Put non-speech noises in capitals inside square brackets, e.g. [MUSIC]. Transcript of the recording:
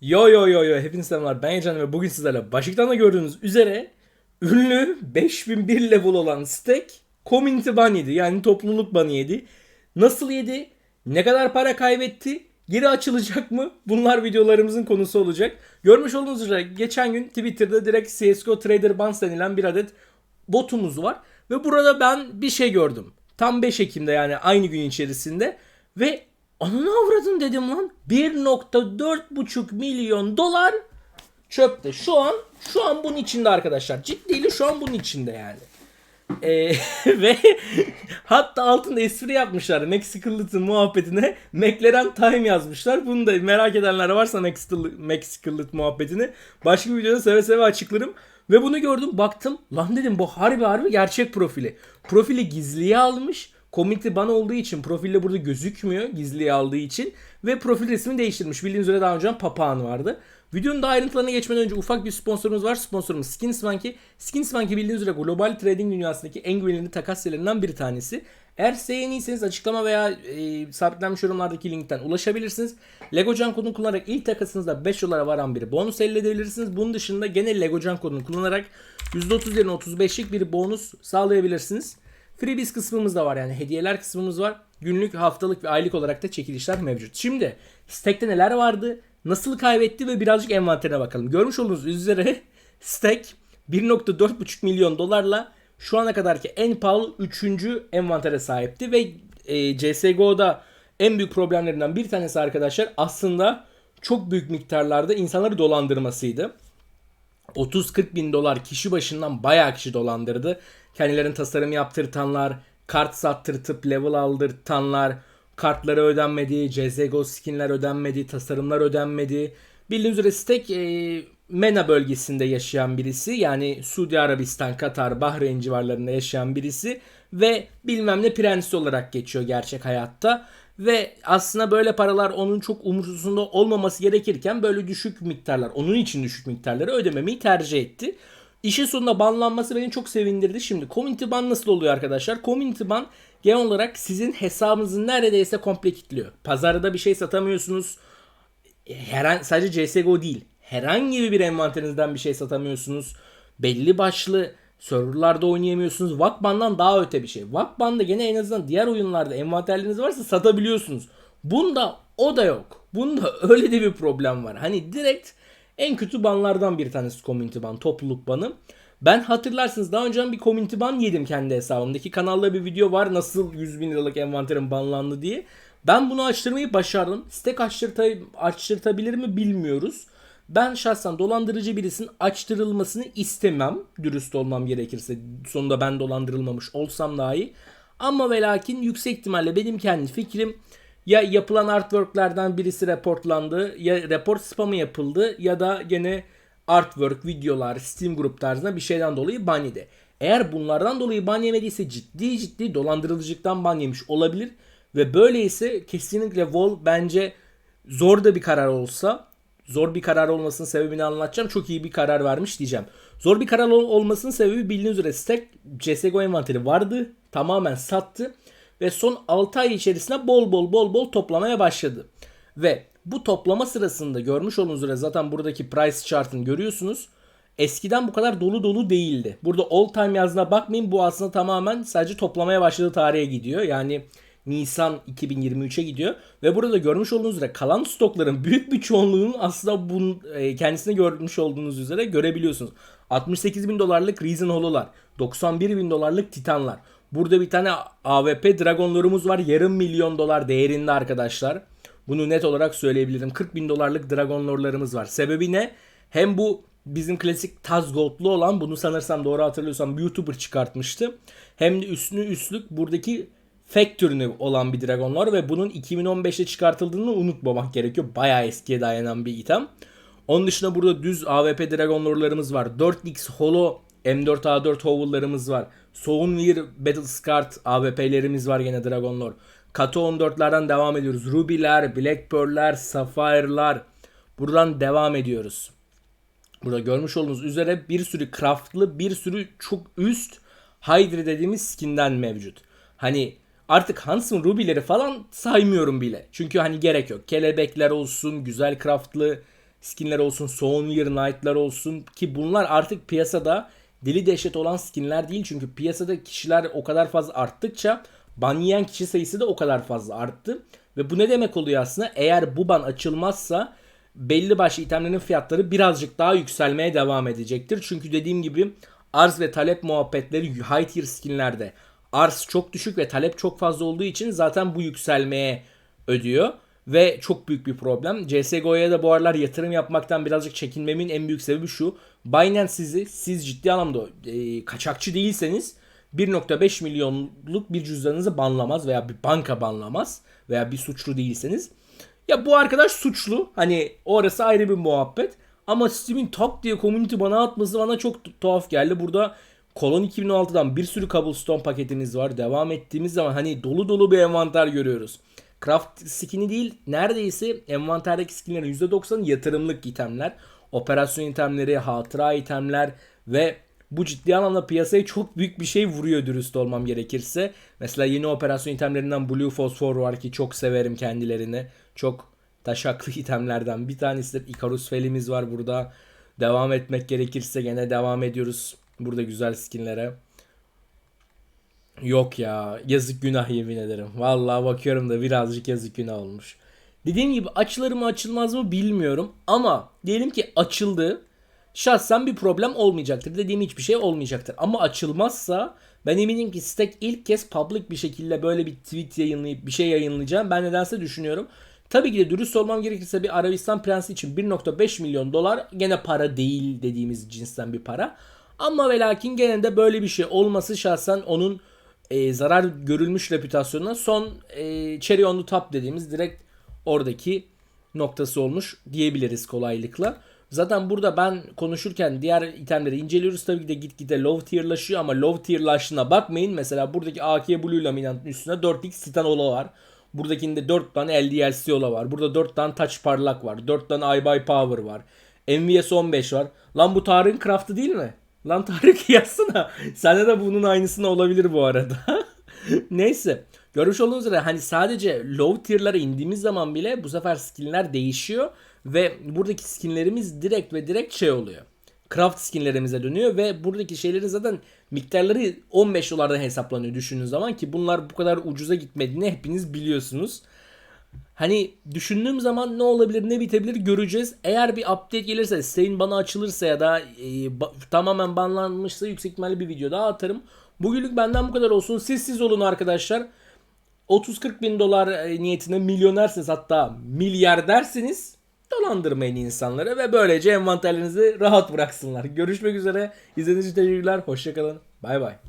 Yo yo yo yo hepinize selamlar ben Ecan ve bugün sizlerle başlıktan da gördüğünüz üzere ünlü 5001 level olan Stack community ban yedi yani topluluk banı yedi. Nasıl yedi? Ne kadar para kaybetti? Geri açılacak mı? Bunlar videolarımızın konusu olacak. Görmüş olduğunuz üzere geçen gün Twitter'da direkt CSGO Trader Bans denilen bir adet botumuz var. Ve burada ben bir şey gördüm. Tam 5 Ekim'de yani aynı gün içerisinde. Ve ananı avradın dedim lan. 1.4,5 milyon dolar çöpte. Şu an şu an bunun içinde arkadaşlar. Ciddiyle şu an bunun içinde yani. Ee, [LAUGHS] ve hatta altında espri yapmışlar. Max Skillet'ın muhabbetine McLaren Time yazmışlar. Bunu da merak edenler varsa Max Skillet, Max Skillet muhabbetini başka bir videoda seve seve açıklarım. Ve bunu gördüm baktım lan dedim bu harbi harbi gerçek profili. Profili gizliye almış. Community ban olduğu için profilde burada gözükmüyor gizliye aldığı için. Ve profil resmini değiştirmiş. Bildiğiniz üzere daha önce papağan vardı. Videonun da ayrıntılarına geçmeden önce ufak bir sponsorumuz var. Sponsorumuz Skinsmonkey. Skinsmonkey bildiğiniz üzere global trading dünyasındaki en güvenilir takas sitelerinden bir tanesi. Eğer size yeniyseniz açıklama veya e, sabitlenmiş yorumlardaki linkten ulaşabilirsiniz. Legocan kodunu kullanarak ilk takasınızda 5 dolara varan bir bonus elde edebilirsiniz. Bunun dışında gene Legocan kodunu kullanarak %30 yerine 35'lik bir bonus sağlayabilirsiniz. Freebies kısmımız da var yani hediyeler kısmımız var. Günlük, haftalık ve aylık olarak da çekilişler mevcut. Şimdi Stack'te neler vardı? Nasıl kaybetti ve birazcık envanterine bakalım. Görmüş olduğunuz üzere [LAUGHS] Stack 1.4.5 milyon dolarla şu ana kadarki en pahalı 3. envantere sahipti ve e, CSGO'da en büyük problemlerinden bir tanesi arkadaşlar aslında çok büyük miktarlarda insanları dolandırmasıydı. 30-40 bin dolar kişi başından bayağı kişi dolandırdı. Kendilerinin tasarım yaptırtanlar, kart sattırtıp level aldırtanlar, kartları ödenmedi, CSGO skinler ödenmedi, tasarımlar ödenmedi. Bildiğiniz üzere Stack e, MENA bölgesinde yaşayan birisi. Yani Suudi Arabistan, Katar, Bahreyn civarlarında yaşayan birisi. Ve bilmem ne prensi olarak geçiyor gerçek hayatta. Ve aslında böyle paralar onun çok umursuzunda olmaması gerekirken böyle düşük miktarlar, onun için düşük miktarları ödememeyi tercih etti. İşin sonunda banlanması beni çok sevindirdi. Şimdi community ban nasıl oluyor arkadaşlar? Community ban genel olarak sizin hesabınızı neredeyse komple kilitliyor. Pazarda bir şey satamıyorsunuz. Herhangi, sadece CSGO değil. Herhangi bir envanterinizden bir şey satamıyorsunuz. Belli başlı serverlarda oynayamıyorsunuz. Vakban'dan daha öte bir şey. Vakban'da gene en azından diğer oyunlarda envanterleriniz varsa satabiliyorsunuz. Bunda o da yok. Bunda [LAUGHS] öyle de bir problem var. Hani direkt en kötü banlardan bir tanesi community ban, topluluk banı. Ben hatırlarsınız daha önce bir community ban yedim kendi hesabımdaki kanalda bir video var nasıl 100 bin liralık envanterim banlandı diye. Ben bunu açtırmayı başardım. Stack açtırta, açtırtabilir mi bilmiyoruz. Ben şahsen dolandırıcı birisinin açtırılmasını istemem. Dürüst olmam gerekirse. Sonunda ben dolandırılmamış olsam dahi. Ama ve lakin yüksek ihtimalle benim kendi fikrim ya yapılan artworklerden birisi reportlandı ya report spamı yapıldı ya da gene artwork, videolar, Steam grup tarzında bir şeyden dolayı ban yedi. Eğer bunlardan dolayı ban yemediyse ciddi ciddi dolandırıcılıktan ban yemiş olabilir. Ve böyleyse kesinlikle Vol bence zor da bir karar olsa zor bir karar olmasının sebebini anlatacağım. Çok iyi bir karar vermiş diyeceğim. Zor bir karar ol- olmasının sebebi bildiğiniz üzere Stack CSGO envanteri vardı. Tamamen sattı. Ve son 6 ay içerisinde bol bol bol bol toplamaya başladı. Ve bu toplama sırasında görmüş olduğunuz üzere zaten buradaki price chart'ını görüyorsunuz. Eskiden bu kadar dolu dolu değildi. Burada all time yazdığına bakmayın bu aslında tamamen sadece toplamaya başladığı tarihe gidiyor. Yani Nisan 2023'e gidiyor. Ve burada görmüş olduğunuz üzere kalan stokların [LAUGHS] büyük bir çoğunluğunun aslında bunun e, kendisini görmüş olduğunuz üzere görebiliyorsunuz. 68 bin dolarlık Reason Holo'lar, 91 bin dolarlık Titanlar. Burada bir tane AWP Dragon'larımız var. Yarım milyon dolar değerinde arkadaşlar. Bunu net olarak söyleyebilirim. 40 bin dolarlık Dragon Lord'larımız var. Sebebi ne? Hem bu bizim klasik Taz Gold'lu olan bunu sanırsam doğru hatırlıyorsam bir YouTuber çıkartmıştı. Hem de üstünü üstlük buradaki Factory'ni olan bir Dragon Lord ve bunun 2015'te çıkartıldığını unutmamak gerekiyor. Bayağı eskiye dayanan bir item. Onun dışında burada düz AWP Dragon Lord'larımız var. 4x Holo M4A4 Hovel'larımız var. Soulwear Battle Scarred AWP'lerimiz var yine Dragon Lord. Kato 14'lerden devam ediyoruz. Ruby'ler, Black Pearl'ler, Sapphire'lar. Buradan devam ediyoruz. Burada görmüş olduğunuz üzere bir sürü craftlı, bir sürü çok üst Hydra dediğimiz skinden mevcut. Hani artık Hanson Ruby'leri falan saymıyorum bile. Çünkü hani gerek yok. Kelebekler olsun, güzel craftlı skinler olsun, Souvenir Knight'lar olsun ki bunlar artık piyasada deli dehşet olan skinler değil. Çünkü piyasada kişiler o kadar fazla arttıkça ban yiyen kişi sayısı da o kadar fazla arttı. Ve bu ne demek oluyor aslında? Eğer bu ban açılmazsa belli başlı itemlerin fiyatları birazcık daha yükselmeye devam edecektir. Çünkü dediğim gibi arz ve talep muhabbetleri high tier skinlerde arz çok düşük ve talep çok fazla olduğu için zaten bu yükselmeye ödüyor. Ve çok büyük bir problem. CSGO'ya da bu aralar yatırım yapmaktan birazcık çekinmemin en büyük sebebi şu. Binance sizi siz ciddi anlamda e, kaçakçı değilseniz 1.5 milyonluk bir cüzdanınızı banlamaz veya bir banka banlamaz veya bir suçlu değilseniz. Ya bu arkadaş suçlu. Hani orası ayrı bir muhabbet. Ama Steam'in tak diye community bana atması bana çok tu- tuhaf geldi. Burada Kolon 2016'dan bir sürü Cobblestone paketiniz var. Devam ettiğimiz zaman hani dolu dolu bir envanter görüyoruz. Craft skin'i değil neredeyse envanterdeki skinlerin %90'ı yatırımlık itemler. Operasyon itemleri, hatıra itemler ve bu ciddi anlamda piyasaya çok büyük bir şey vuruyor dürüst olmam gerekirse. Mesela yeni operasyon itemlerinden Blue Phosphor var ki çok severim kendilerini. Çok taşaklı [LAUGHS] itemlerden bir tanesidir. Icarus Felimiz var burada. Devam etmek gerekirse gene devam ediyoruz. Burada güzel skinlere. Yok ya yazık günah yemin ederim. Vallahi bakıyorum da birazcık yazık günah olmuş. Dediğim gibi açılır mı açılmaz mı bilmiyorum ama diyelim ki açıldı. Şahsen bir problem olmayacaktır. Dediğim hiçbir şey olmayacaktır. Ama açılmazsa ben eminim ki Stack ilk kez public bir şekilde böyle bir tweet yayınlayıp bir şey yayınlayacağım. Ben nedense düşünüyorum. Tabii ki de dürüst olmam gerekirse bir Arabistan prensi için 1.5 milyon dolar gene para değil dediğimiz cinsten bir para. Ama ve lakin gene de böyle bir şey olması şahsen onun e, zarar görülmüş reputasyonuna son e, cherry on the top dediğimiz direkt oradaki noktası olmuş diyebiliriz kolaylıkla. Zaten burada ben konuşurken diğer itemleri inceliyoruz. Tabii ki de gitgide low tierlaşıyor ama low tierlaştığına bakmayın. Mesela buradaki AK Blue laminantın üstüne 4x Titan Ola var. Buradakinde 4 tane LDLC Ola var. Burada 4 tane Touch Parlak var. 4 tane iBuy Power var. MVS 15 var. Lan bu Tarık'ın craftı değil mi? Lan Tarık [LAUGHS] yazsana. Sende de bunun aynısını olabilir bu arada. [LAUGHS] Neyse. Görmüş olduğunuz üzere hani sadece low tier'lara indiğimiz zaman bile bu sefer skinler değişiyor ve buradaki skinlerimiz direkt ve direkt şey oluyor. Craft skinlerimize dönüyor ve buradaki şeylerin zaten miktarları 15 dolardan hesaplanıyor düşündüğünüz zaman ki bunlar bu kadar ucuza gitmediğini hepiniz biliyorsunuz. Hani düşündüğüm zaman ne olabilir ne bitebilir göreceğiz. Eğer bir update gelirse Steam bana açılırsa ya da e, ba- tamamen banlanmışsa yüksek ihtimalle bir video daha atarım. Bugünlük benden bu kadar olsun. Siz siz olun arkadaşlar. 30-40 bin dolar e, niyetine milyonersiniz hatta milyardersiniz. Dolandırmayın insanları ve böylece envanterlerinizi rahat bıraksınlar. Görüşmek üzere. İzlediğiniz için teşekkürler. Hoşçakalın. Bay bay.